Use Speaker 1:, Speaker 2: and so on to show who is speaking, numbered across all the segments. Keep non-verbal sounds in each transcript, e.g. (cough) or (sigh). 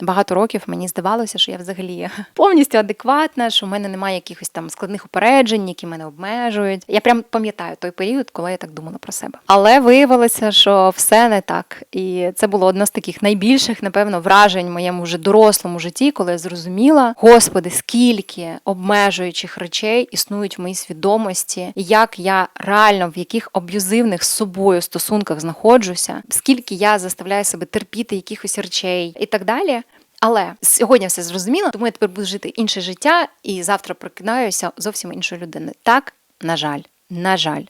Speaker 1: Багато років мені здавалося, що я взагалі повністю адекватна, що в мене немає якихось там складних упереджень, які мене обмежують. Я прям пам'ятаю той період, коли я так думала про себе. Але виявилося, що все не так. І це було одне з таких найбільших, напевно, вражень в моєму вже дорослому житті, коли я зрозуміла, господи, скільки обмежуючих речей існують в моїй свідомості, як я реально в яких аб'юзивних з собою стосунках знаходжуся, скільки я заставляю себе терпіти якихось речей і так далі. Але сьогодні все зрозуміло, тому я тепер буду жити інше життя, і завтра прокидаюся зовсім іншою людиною. Так, на жаль, на жаль.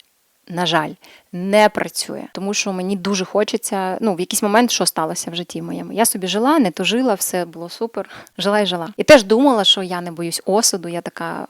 Speaker 1: На жаль, не працює, тому що мені дуже хочеться. Ну, в якийсь момент, що сталося в житті моєму. Я собі жила, не тужила, все було супер. (laughs) Жила і жила. І теж думала, що я не боюсь осуду, я така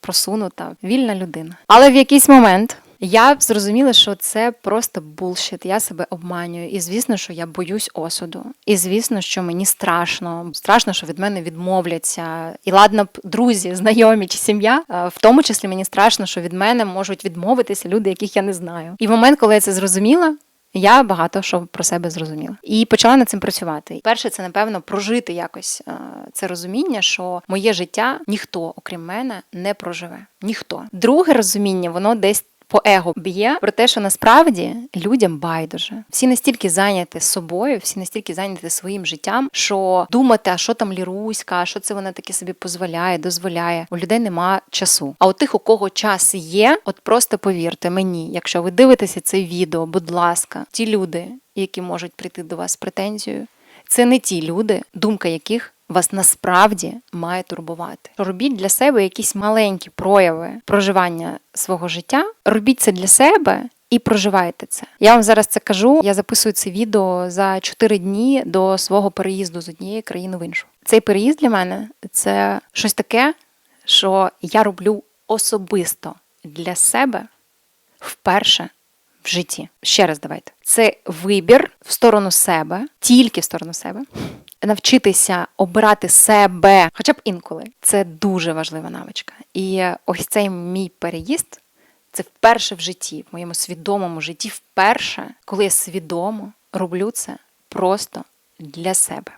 Speaker 1: просунута, вільна людина. Але в якийсь момент я зрозуміла, що це просто булшіт. Я себе обманюю. І звісно, що я боюсь осуду. І звісно, що мені страшно. Страшно, що від мене відмовляться. І ладно б друзі, знайомі чи сім'я. В тому числі мені страшно, що від мене можуть відмовитися люди, яких я не знаю. І в момент, коли я це зрозуміла. Я багато що про себе зрозуміла і почала над цим працювати. Перше, це напевно прожити якось е, це розуміння, що моє життя ніхто, окрім мене, не проживе. Ніхто. Друге розуміння, воно десь. По его б'є про те, що насправді людям байдуже. Всі настільки зайняті собою, всі настільки зайняті своїм життям, що думати, а що там Ліруська, а що це вона таке собі дозволяє, дозволяє. У людей нема часу. А у тих, у кого час є, от просто повірте мені, якщо ви дивитеся це відео, будь ласка, ті люди, які можуть прийти до вас з претензією, це не ті люди, думка яких вас насправді має турбувати. Робіть для себе якісь маленькі прояви проживання свого життя. Робіть це для себе. І проживайте це. Я вам зараз це кажу. Я записую це відео за 4 дні до свого переїзду з однієї країни в іншу. Цей переїзд для мене це щось таке, що я роблю особисто для себе вперше в житті. Ще раз давайте. Це вибір в сторону себе, тільки в сторону себе. Навчитися обирати себе, хоча б інколи. Це дуже важлива навичка. І ось цей мій переїзд це вперше в житті, в моєму свідомому житті, вперше, коли я свідомо роблю це просто для себе.